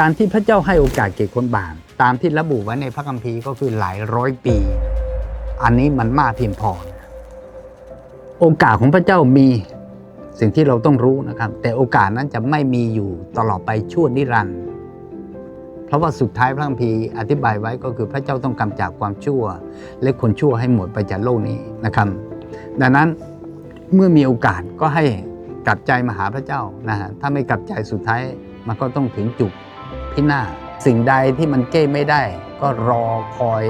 การที่พระเจ้าให้โอกาสแก่คนบาปตามที่ระบุไว้ในพระคัมภีร์ก็คือหลายร้อยปี อันนี้มันมากเพียงพอ โอกาสของพระเจ้ามีสิ่งที่เราต้องรู้นะครับ แต่โอกาสนั้นจะไม่มีอยู่ตลอดไปชั่วนิรันดร์เพราะว่าสุดท้ายพระคัมภีร์อธิบายไว้ก็คือพระเจ้าต้องกำจัดความชั่ว และคนชั่วให้หมดไปจากโลกนี้นะครับ ดังนั้นเมื่อมีโอกาสก็ให้กลับใจมาหาพระเจ้านะฮะถ้าไม่กลับใจสุดท้ายมันก็ต้องถึงจุด พินาศสิ่งใดที่มันแก้ไม่ได้ ก็รอคอย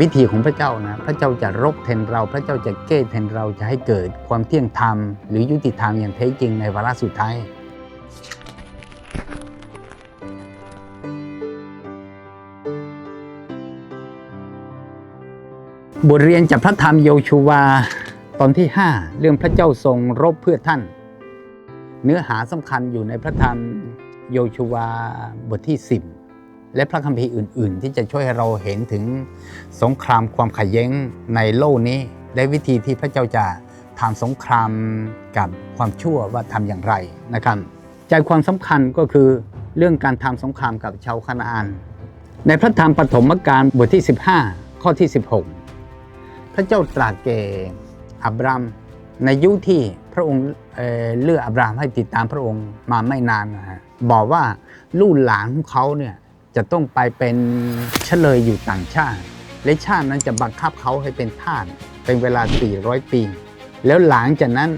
วิธีของพระเจ้านะพระเจ้าจะรบแทนเรา พระเจ้าจะแก้แทนเราจะให้เกิดความเที่ยงธรรม หรือยุติธรรมอย่างแท้จริงในวาระสุดท้ายบทเรียนจากพระธรรมโยชูวาตอนที่ 5 เรื่องพระเจ้าทรงรบเพื่อท่าน เนื้อหาสำคัญอยู่ในพระธรรม โยชูวาบทที่ 10 และพระคัมภีร์อื่น ๆ ที่จะช่วยให้เราเห็นถึงสงครามความขัดแย้งในโลกนี้ และวิธีที่พระเจ้าจะทำสงครามกับความชั่วว่าทำอย่างไรนะครับใจความสำคัญก็คือเรื่องการทำสงครามกับชาวคานาอัน ในพระธรรมปฐมกาลบทที่ 15 ข้อที่ 16 พระเจ้าตรัสแก่อับรามในยุคที่พระองค์เเลือกอับรามให้ติดตามพระองค์มาไม่นานนะฮะ บอกว่าลูกหลานของเขาเนี่ยจะต้องไปเป็นเฉลยอยู่ต่างชาติ และชาตินั้นจะบังคับเขาให้เป็นทาสเป็นเวลา 400 ปี แล้วหลังจากนั้น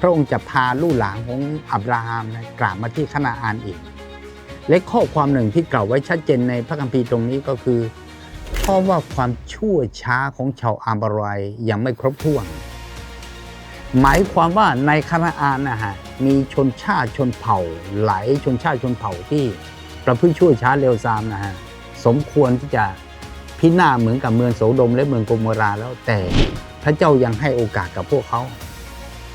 พระองค์จะพาลูกหลานของอับราฮัมนะกลับมาที่คานาอานอีก และข้อความหนึ่งที่กล่าวไว้ชัดเจนในพระคัมภีร์ตรงนี้ก็คือเพราะว่าความชั่วช้าของชาวอาบรายยังไม่ครบถ้วน หมายความว่าในคณะอานนะฮะ มีชนชาติชนเผ่าหลายชนชาติชนเผ่าที่ประพฤติชั่วช้าเร็วซามนะฮะสมควรที่จะพินาศเหมือนกับเมืองโสดมและเมืองโกโมราแล้วแต่พระเจ้ายังให้โอกาสกับพวกเขา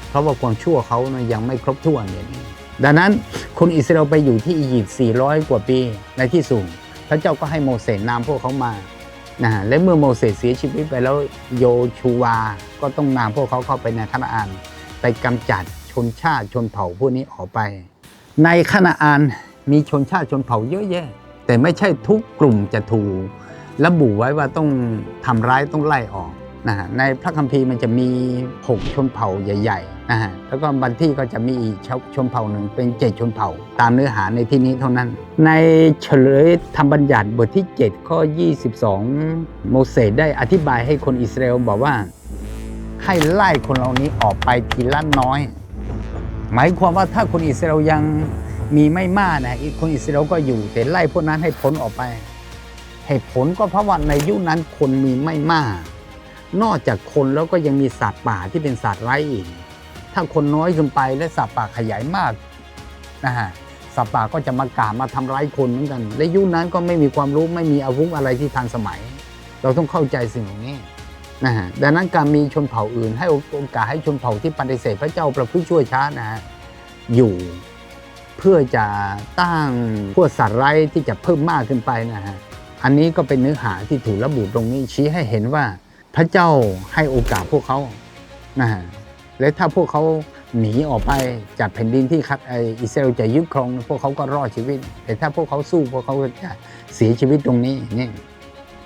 เพราะว่าความชั่วเขานะยังไม่ครบถ้วนอย่างนี้ดังนั้นคนอิสราเอลไปอยู่ที่อียิปต์400 กว่าปีในที่สุดพระเจ้าก็ให้โมเสสนำพวกเขามานะฮะและเมื่อโมเสสเสียชีวิตไปแล้วโยชูวาก็ต้องนำพวกเขาเข้าไปในคณาอาน ไปกำจัด ชนชาติชนเผ่าพวกนี้ออกไป ในคณาอานมีชนชาติชนเผ่าเยอะแยะ แต่ไม่ใช่ทุกกลุ่มจะถูกระบุไว้ว่าต้องทำร้ายต้องไล่ออกนะฮะในพระคัมภีร์มันจะมี6ชนเผ่าใหญ่ๆนะฮะแล้วก็บางที่ก็จะมีอีกชนเผ่าหนึ่งเป็นเจ็ดชนเผ่า ตามเนื้อหาในที่นี้เท่านั้น ในเฉลยธรรมบัญญัติบทที่ 7 ข้อ 22 โมเสสได้อธิบายให้คนอิสราเอลบอกว่า ให้ไล่คนเหล่านี้ออกไปทีละน้อย หมายความว่าถ้าคนอิสราเอลยังมีไม่มากนะคนอิสราเอลก็อยู่ แต่ไล่พวกนั้นให้พ้นออกไปเหตุผลก็เพราะว่าในยุคนั้นคนมีไม่มาก นอกจากคนแล้วก็ยังมีสัตว์ป่าที่เป็นสัตว์ไร้ายอีกถ้าคนน้อยขึ้นไปและสัตว์ป่าขยายมากนะฮะสัตว์ป่าก็จะมากามาทำร้ายคนเหมือนกัน และยุคนั้นก็ไม่มีความรู้ไม่มีอาวุธอะไรที่ทันสมัย เราต้องเข้าใจสิ่งเหล่านี้ นะฮะดังนั้นการมีชนเผ่าอื่น ให้โอกาสให้ชนเผ่าที่ปฏิเสธพระเจ้าประพฤติชั่วช้านะฮะอยู่เพื่อจะตั้งพวกสัตว์ไร้ที่จะเพิ่มมากขึ้นไปนะฮะอันนี้ก็เป็นเนื้อหาที่ถูกระบุตรงนี้ชี้ให้เห็นว่าพระเจ้าให้โอกาสพวกเขานะฮะและถ้าพวกเขาหนีออกไปจากแผ่นดินที่คัดไออิสราเอลจะยึดครอง พวกเขาก็รอดชีวิต แต่ถ้าพวกเขาสู้พวกเขาจะเสียชีวิตตรงนี้นี่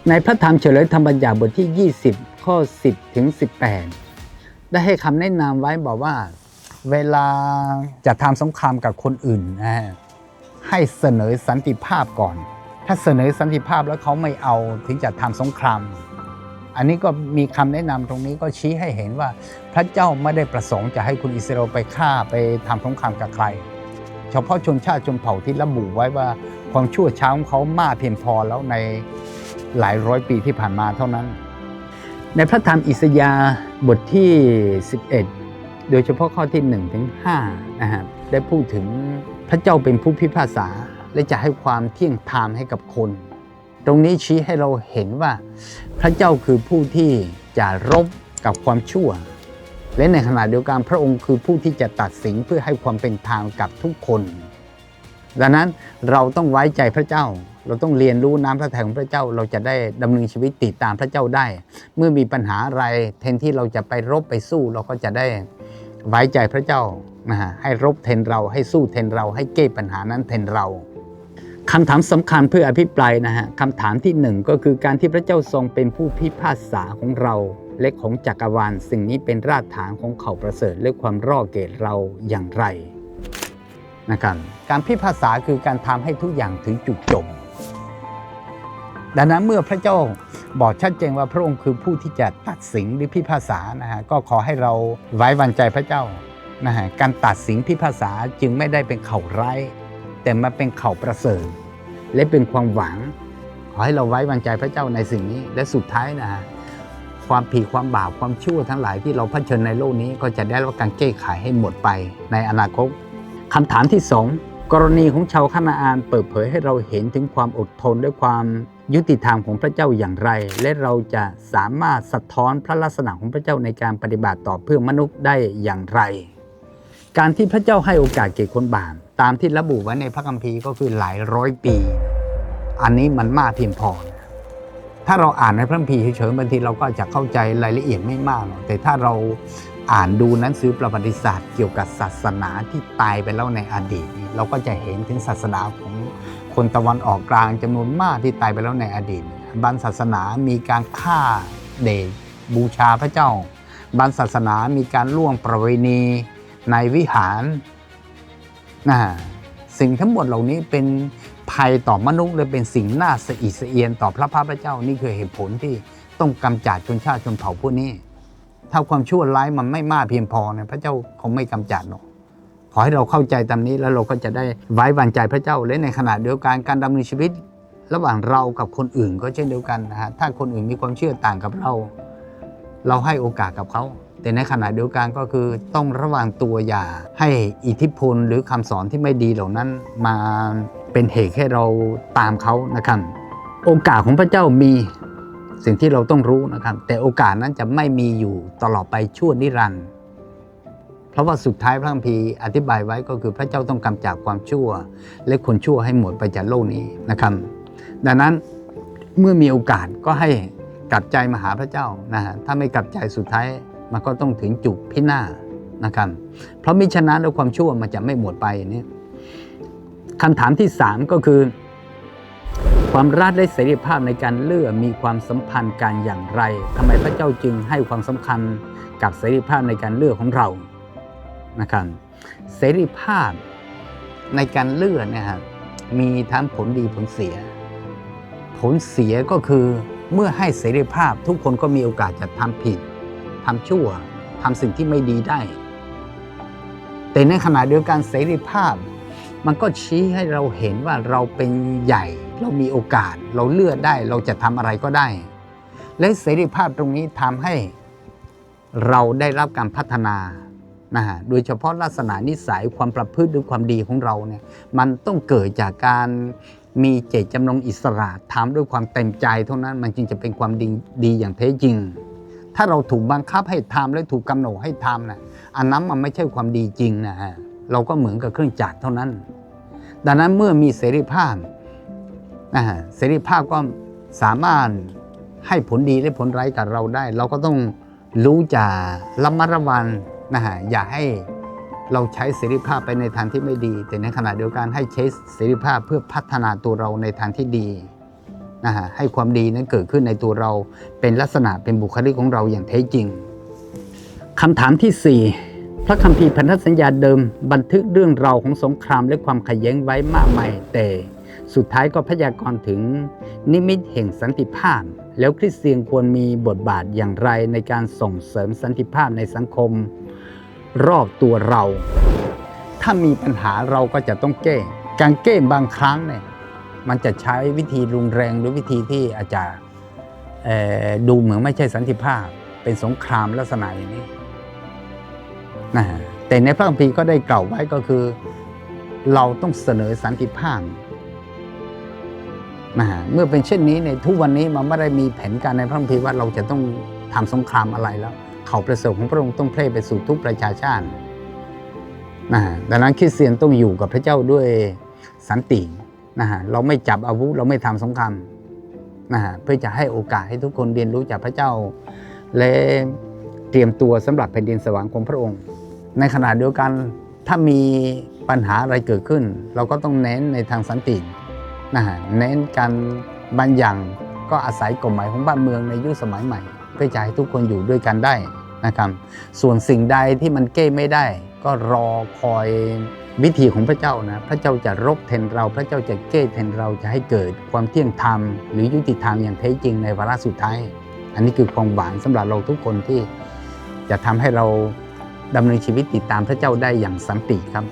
ในพระธรรมเฉลยธรรมบัญญัติบทที่ 20 ข้อ 10 ถึง 18 ได้ให้คำแนะนำไว้บอกว่า เวลาจะทำสงครามกับคนอื่นนะฮะให้เสนอสันติภาพก่อน ถ้าเสนอสันติภาพแล้วเขาไม่เอาถึงจะทำสงคราม อันนี้ก็มีคำแนะนำตรงนี้ก็ชี้ให้เห็นว่า พระเจ้าไม่ได้ประสงค์จะให้คุณอิสราเอลไปฆ่าไปทำสงครามกับใคร เฉพาะชนชาติชนเผ่าที่ระบุไว้ว่าความชั่วช้าของเขามากเพียงพอแล้วในหลายร้อยปีที่ผ่านมาเท่านั้น ในพระธรรมอิสยาห์บทที่ 11 โดยเฉพาะข้อที่1ถึง5นะฮะได้พูดถึงพระเจ้าเป็นผู้พิพากษา และจะให้ความเที่ยงธรรมให้กับคน ตรงนี้ชี้ให้เราเห็นว่า พระเจ้าคือผู้ที่จะรบกับความชั่ว และในขณะเดียวกันพระองค์คือผู้ที่จะตัดสินเพื่อให้ความเป็นธรรมกับทุกคน ดังนั้นเราต้องไว้ใจพระเจ้า เราต้องเรียนรู้น้ำพระทัยของพระเจ้า เราจะได้ดำเนินชีวิตติดตามพระเจ้าได้ เมื่อมีปัญหาอะไรแทนที่เราจะไปรบไปสู้ เราก็จะได้ไว้ใจพระเจ้านะฮะให้รบแทนเราให้สู้แทนเรา ให้แก้ปัญหานั้นแทนเราคำถามสำคัญเพื่ออภิปรายนะฮะคำถามที่หนึ่งก็คือการที่พระเจ้าทรงเป็นผู้พิพากษาของเรา และของจักรวาล สิ่งนี้เป็นรากฐานของเขาประเสริฐและความรอดเกตเราอย่างไรนะครับการพิพากษาคือการทำให้ทุกอย่างถึงจุดจบ ดังนั้นเมื่อพระเจ้าบอกชัดเจนว่าพระองค์คือผู้ที่จะตัดสินหรือพิพากษานะฮะก็ขอให้เราไว้วางใจพระเจ้านะฮะการตัดสินพิพากษาจึงไม่ได้เป็นเข่าร้ายแต่มาเป็นเข่าประเสริฐและเป็นความหวัง ขอให้เราไว้วางใจพระเจ้าในสิ่งนี้และสุดท้ายนะฮะความผิดความบาปความชั่วทั้งหลายที่เราเผชิญในโลกนี้ก็จะได้รับการแก้ไขให้หมดไปในอนาคตคำถามที่สองกรณีของชาวคานาอานเปิดเผยให้เราเห็นถึงความอดทนและความ ยุติธรรมของพระเจ้าอย่างไร และเราจะสามารถสะท้อนพระลักษณะของพระเจ้าในการปฏิบัติต่อเพื่อมนุษย์ได้อย่างไร การที่พระเจ้าให้โอกาสแก่คนบาปตามที่ระบุไว้ในพระคัมภีร์ก็คือหลายร้อยปี อันนี้มันมากเพียงพอ ถ้าเราอ่านในพระคัมภีร์เฉยๆบางทีเราก็จะเข้าใจรายละเอียดไม่มากหรอกแต่ถ้าเราอ่านดูหนังสือประวัติศาสตร์ เกี่ยวกับศาสนาที่ตายไปแล้วในอดีต เราก็จะเห็นถึงศาสนาข คนตะวันออกกลางจำนวนมากที่ตายไปแล้วในอดีต บางศาสนามีการฆ่าเดชบูชาพระเจ้า บางศาสนามีการล่วงประเวณีในวิหารนะสิ่งทั้งหมดเหล่านี้เป็นภัยต่อมนุษย์เลยเป็นสิ่งน่าสะอิดสะเอียนต่อพระพาพระเจ้านี่คือเหตุผลที่ต้องกำจัดชนชาติชนเผ่าพวกนี้ ถ้าความชั่วร้ายมันไม่มากเพียงพอเนี่ยพระเจ้าคงไม่กำจัดหรอก อให้เราเข้าใจตามนี้แล้วเราก็จะได้ไว้วางใจพระเจ้าและในขณะเดียวกันการดำเนินชีวิต ระหว่างเรากับคนอื่นก็เช่นเดียวกันนะฮะถ้าคนอื่นมีความเชื่อต่างกับเรา เราให้โอกาสกับเขาแต่ในขณะเดียวกันก็คือต้องระวังตัวอย่าให้อิทธิพลหรือคำสอนที่ไม่ดีเหล่านั้นมาเป็นเหตุให้เราตามเขานะครับโอกาสของพระเจ้ามีสิ่งที่เราต้องรู้นะครับ แต่โอกาสนั้นจะไม่มีอยู่ตลอดไปชั่วนิรันดร์ ราะว่าสุดท้ายพระคัมภีร์อธิบายไว้ก็คือพระเจ้าต้องกำจัดความชั่ว และคนชั่วให้หมดไปจากโลกนี้นะครับ ดังนั้นเมื่อมีโอกาสก็ให้กลับใจมาหาพระเจ้านะฮะถ้าไม่กลับใจสุดท้ายมันก็ต้องถึงจุดพินาศนะครับ เพราะมิฉะนั้นแล้วความชั่วมันจะไม่หมดไปนี่คำถามที่สามก็คือ ความรักและเสรีภาพในการเลือกมีความสัมพันธ์กันอย่างไรทำไมพระเจ้าจึงให้ความสำคัญกับเสรีภาพในการเลือกของเรา นะครับเสรีภาพในการเลือกนะฮะมีทั้งผลดีผลเสีย ผลเสียก็คือเมื่อให้เสรีภาพทุกคนก็มีโอกาสจะทำผิดทำชั่วทำสิ่งที่ไม่ดีได้ แต่ในขณะเดียวกันเสรีภาพ มันก็ชี้ให้เราเห็นว่าเราเป็นใหญ่ เรามีโอกาส เราเลือกได้ เราจะทำอะไรก็ได้ และเสรีภาพตรงนี้ทำให้เราได้รับการพัฒนา นะฮะโดยเฉพาะลักษณะนิสัยความประพฤติหรือความดีของเราเนี่ยมันต้องเกิดจากการมีเจตจำนงอิสระทำด้วยความเต็มใจเท่านั้นมันจึงจะเป็นความดีดีอย่างแท้จริง ถ้าเราถูกบังคับให้ทำและถูกกำหนดให้ทำนะอันนั้นมันไม่ใช่ความดีจริงนะฮะเราก็เหมือนกับเครื่องจักรเท่านั้น ดังนั้นเมื่อมีเสรีภาพนะฮะเสรีภาพก็สามารถให้ผลดีและผลร้ายกับเราได้ เราก็ต้องรู้จักระมัดระวัง นะฮะอย่าให้เราใช้เสรีภาพไปในทางที่ไม่ดี แต่ในขณะเดียวกันให้ใช้เสรีภาพเพื่อพัฒนาตัวเราในทางที่ดีนะฮะให้ความดีนั้นเกิดขึ้นในตัวเราเป็นลักษณะเป็นบุคลิกของเราอย่างแท้จริงคำถามที่ 4 พระคัมภีร์พันธสัญญาเดิมบันทึกเรื่องราวของสงครามและความขัดแย้งไว้มากมายแต่สุดท้ายก็พยากรณ์ถึงนิมิตแห่งสันติภาพ แล้วคริสเตียนควรมีบทบาทอย่างไรในการส่งเสริมสันติภาพในสังคม รอบตัวเรา ถ้ามีปัญหาเราก็จะต้องแก้ การแก้บางครั้งเนี่ยมันจะใช้วิธีรุนแรงหรือวิธีที่อาจจะเอ่อดูเหมือนไม่ใช่สันติภาพ เป็นสงครามลักษณะอย่างนี้นะฮะแต่ในพระคัมภีร์ก็ได้กล่าวไว้ก็คือ เราต้องเสนอสันติภาพนะฮะเมื่อเป็นเช่นนี้ในทุกวันนี้มันไม่ได้มีแผนการในพระคัมภีร์ว่าเราจะต้องทำสงครามอะไรแล้ว ขาประเสริฐของพระองค์ต้องแพร่ไปสู่ทุกประชาชาตินะฮะดังนั้นคริสเตียนต้องอยู่กับพระเจ้าด้วยสันตินะฮะเราไม่จับอาวุธเราไม่ทำสงครามนะฮะเพื่อจะให้โอกาสให้ทุกคนเรียนรู้จากพระเจ้า และเตรียมตัวสำหรับแผ่นดินสวรรค์ของพระองค์ ในขณะเดียวกันถ้ามีปัญหาอะไรเกิดขึ้น เราก็ต้องเน้นในทางสันตินะฮะเน้นการบางอย่างก็อาศัยกฎหมายของบ้านเมืองในยุคสมัยใหม่ เพื่อจะให้ทุกคนอยู่ด้วยกันได้นะครับส่วนสิ่งใดที่มันแก้ไม่ได้ ก็รอคอยวิธีของพระเจ้านะพระเจ้าจะรบแทนเรา พระเจ้าจะแก้แทนเราจะให้เกิดความเที่ยงธรรม หรือยุติธรรมอย่างแท้จริงในวาระสุดท้าย อันนี้คือความหวังสำหรับเราทุกคนที่จะทำให้เราดำเนินชีวิตติดตามพระเจ้าได้อย่างสันติครับ